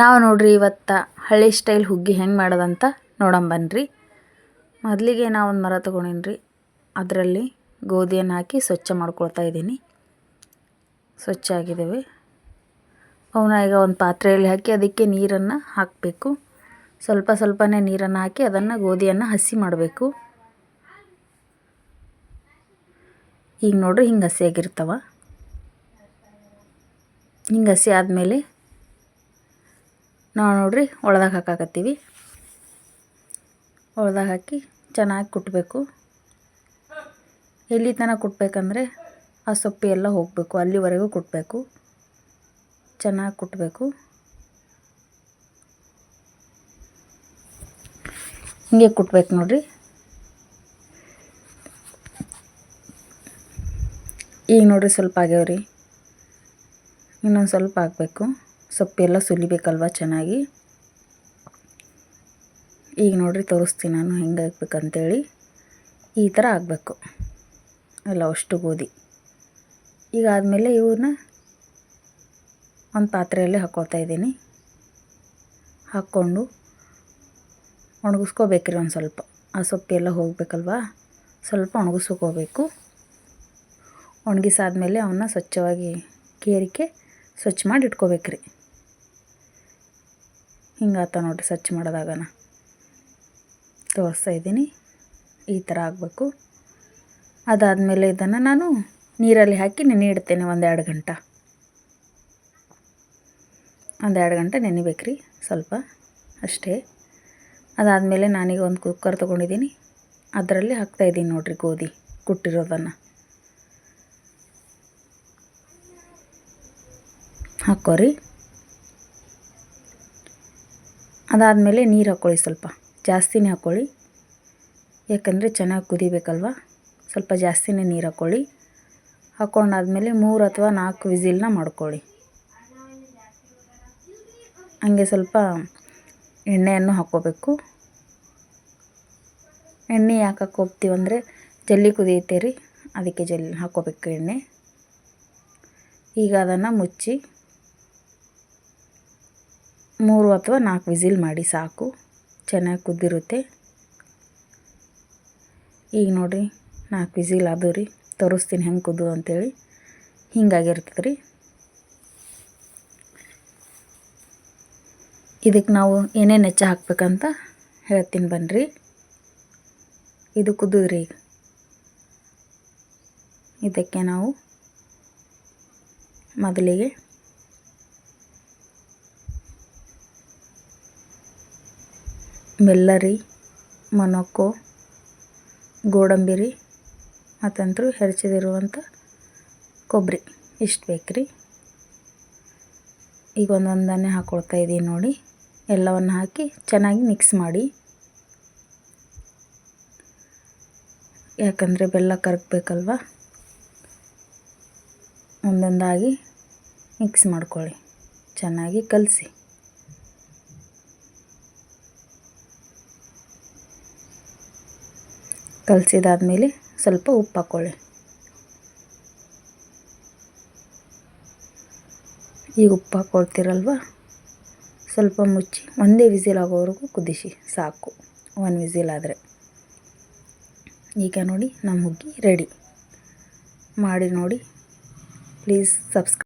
ನಾವು ನೋಡ್ರಿ ಇವತ್ತು ಹಳ್ಳಿ ಸ್ಟೈಲ್ ಹುಗ್ಗಿ ಹೆಂಗೆ ಮಾಡೋದಂತ ನೋಡಂಬನ್ರಿ ಮೊದಲಿಗೆ ನಾವು ಒಂದು ಮರ ತೊಗೊಂಡೀನಿ ಅದರಲ್ಲಿ ಗೋಧಿಯನ್ನು ಹಾಕಿ ಸ್ವಚ್ಛ ಮಾಡ್ಕೊಳ್ತಾ ಇದ್ದೀನಿ. ಸ್ವಚ್ಛ ಆಗಿದ್ದೇವೆ ಅವನ್ನ ಈಗ ಒಂದು ಪಾತ್ರೆಯಲ್ಲಿ ಹಾಕಿ ಅದಕ್ಕೆ ನೀರನ್ನು ಹಾಕಬೇಕು. ಸ್ವಲ್ಪ ಸ್ವಲ್ಪನೇ ನೀರನ್ನು ಹಾಕಿ ಅದನ್ನು ಗೋಧಿಯನ್ನು ಹಸಿ ಮಾಡಬೇಕು. ಈಗ ನೋಡ್ರಿ ಹಿಂಗೆ ಹಸಿಯಾಗಿರ್ತಾವ ಹಿಂಗೆ ಹಸಿ ಆದಮೇಲೆ ನಾವು ನೋಡ್ರಿ ಒಳದಾಗ ಹಾಕಾಕತ್ತೀವಿ. ಒಳದಾಗ ಹಾಕಿ ಚೆನ್ನಾಗಿ ಕುಟ್ಟಬೇಕು ಎಲ್ಲಿ ತನಕ ಕುಟ್ಟಬೇಕಂದ್ರೆ ಆ ಸೊಪ್ಪು ಎಲ್ಲ ಹೋಗಬೇಕು, ಅಲ್ಲಿವರೆಗೂ ಕುಟ್ಟಬೇಕು ಚೆನ್ನಾಗಿ ಕುಟ್ಟಬೇಕು ಹಿಂಗೆ ಕುಟ್ಬೇಕು ನೋಡ್ರಿ. ಈಗ ನೋಡ್ರಿ ಸ್ವಲ್ಪ ಆಗ್ಯಾವ್ರಿ. ಇನ್ನೊಂದು ಸ್ವಲ್ಪ ಹಾಕಬೇಕು. ಸೊಪ್ಪೆಲ್ಲ ಸುಲಿಬೇಕಲ್ವ ಚೆನ್ನಾಗಿ? ಈಗ ನೋಡಿರಿ ತೋರಿಸ್ತೀನಿ ನಾನು ಹೆಂಗೆ ಹಾಕ್ಬೇಕಂತೇಳಿ ಈ ಥರ ಆಗಬೇಕು. ಎಲ್ಲ ಅಷ್ಟು ಗೋಧಿ. ಈಗ ಆದಮೇಲೆ ಇವನ್ನ ಒಂದು ಪಾತ್ರೆಯಲ್ಲಿ ಹಾಕ್ಕೊಳ್ತಾ ಇದ್ದೀನಿ. ಹಾಕ್ಕೊಂಡು ಒಣಗಿಸ್ಕೋಬೇಕ್ರಿ ಒಂದು ಸ್ವಲ್ಪ. ಆ ಸೊಪ್ಪೆಲ್ಲ ಹೋಗಬೇಕಲ್ವ? ಸ್ವಲ್ಪ ಒಣಗಿಸ್ಕೋಬೇಕು. ಒಣಗಿಸಾದ್ಮೇಲೆ ಅವನ್ನ ಸ್ವಚ್ಛವಾಗಿ ಕೇರಿಕೆ ಸ್ವಚ್ಛ ಮಾಡಿ ಇಟ್ಕೋಬೇಕ್ರಿ. ಹಿಂಗಾತ ನೋಡಿರಿ ಸ್ವಚ್ಛ ಮಾಡೋದಾಗನ. ತೋರಿಸ್ತಾ ಇದ್ದೀನಿ. ಈ ಥರ ಆಗಬೇಕು. ಅದಾದಮೇಲೆ ಇದನ್ನು ನಾನು ನೀರಲ್ಲಿ ಹಾಕಿ ನೆನೆ ಇಡ್ತೇನೆ ಒಂದೆರಡು ಗಂಟೆ. ಒಂದೆರಡು ಗಂಟೆ ನೆನಿಬೇಕ್ರಿ ಸ್ವಲ್ಪ ಅಷ್ಟೇ. ಅದಾದಮೇಲೆ ನಾನೀಗ ಒಂದು ಕುಕ್ಕರ್ ತೊಗೊಂಡಿದ್ದೀನಿ. ಅದರಲ್ಲಿ ಹಾಕ್ತಾಯಿದ್ದೀನಿ ನೋಡಿರಿ ಗೋಧಿ ಕುಟ್ಟಿರೋದನ್ನು. ಹಾಕ್ಕೋರಿ. ಅದಾದಮೇಲೆ ನೀರು ಹಾಕ್ಕೊಳ್ಳಿ ಸ್ವಲ್ಪ. ಜಾಸ್ತಿನೇ ಹಾಕ್ಕೊಳ್ಳಿ ಯಾಕಂದರೆ ಚೆನ್ನಾಗಿ ಕುದಿಬೇಕಲ್ವ? ಸ್ವಲ್ಪ ಜಾಸ್ತಿನೇ ನೀರು ಹಾಕ್ಕೊಳ್ಳಿ ಹಾಕ್ಕೊಂಡಾದ್ಮೇಲೆ ಮೂರು ಅಥವಾ ನಾಲ್ಕು ವಿಸಿಲ್ನ ಮಾಡ್ಕೊಳ್ಳಿ. ಹಂಗೆ ಸ್ವಲ್ಪ ಎಣ್ಣೆಯನ್ನು ಹಾಕ್ಕೋಬೇಕು. ಎಣ್ಣೆ ಯಾಕೆ ಹಾಕ್ಕೋಗ್ತೀವಂದರೆ ಜಲ್ದಿ ಕುದಿಯುತ್ತೆ ರೀ. ಅದಕ್ಕೆ ಜಲ್ಲಿ ಹಾಕ್ಕೋಬೇಕು ಎಣ್ಣೆ. ಈಗ ಅದನ್ನು ಮುಚ್ಚಿ ಮೂರು ಅಥವಾ ನಾಲ್ಕು ವಿಸಿಲ್ ಮಾಡಿ ಸಾಕು. ಚೆನ್ನಾಗಿ ಕುದ್ದಿರುತ್ತೆ. ಈಗ ನೋಡಿರಿ, ನಾಲ್ಕು ವಿಸಿಲ್ ಅದು ರೀ. ತೋರಿಸ್ತೀನಿ ಹೆಂಗೆ ಕುದ್ದು ಅಂತೇಳಿ. ಹಿಂಗಾಗಿರ್ತದೆ ರೀ ಇದಕ್ಕೆ ನಾವು ಏನೇನು ಹೆಚ್ಚು ಹಾಕ್ಬೇಕಂತ ಹೇಳ್ತೀನಿ ಬನ್ನಿರಿ ಇದು ಕುದ್ದುದ್ರಿ ಈಗ. ಇದಕ್ಕೆ ನಾವು ಮೊದಲಿಗೆ ಬೆಲ್ಲ ಮೊನೊಕೊ ಗೋಡಂಬಿರಿ ಮತ್ತಂತೂ ಹೆರಚಿದಿರುವಂಥ ಕೊಬ್ಬರಿ ಇಷ್ಟು ಬೇಕು ರೀ ಈಗ ಒಂದೊಂದನ್ನೇ ಹಾಕ್ಕೊಳ್ತಾ ಇದ್ದೀನಿ ನೋಡಿ. ಎಲ್ಲವನ್ನು ಹಾಕಿ ಚೆನ್ನಾಗಿ ಮಿಕ್ಸ್ ಮಾಡಿ. ಯಾಕಂದರೆ ಬೆಲ್ಲ ಕರಗಬೇಕಲ್ವ ಒಂದೊಂದಾಗಿ ಮಿಕ್ಸ್ ಮಾಡ್ಕೊಳ್ಳಿ. ಚೆನ್ನಾಗಿ ಕಲಸಿ. ಕಲಸಿದಾದ್ಮೇಲೆ ಸ್ವಲ್ಪ ಉಪ್ಪು ಹಾಕ್ಕೊಳ್ಳಿ ಈಗ ಉಪ್ಪು ಹಾಕ್ಕೊಳ್ತೀರಲ್ವ ಸ್ವಲ್ಪ ಮುಚ್ಚಿ ಒಂದೇ ವಿಸಿಲ್ ಆಗೋವರೆಗೂ ಕುದಿಸಿ, ಸಾಕು. ಒಂದು ವಿಸಿಲ್ ಆದರೆ. ಈಗ ನೋಡಿ ನಮ್ಮ ಹುಗ್ಗಿ ರೆಡಿ ಮಾಡಿ ನೋಡಿ. Please subscribe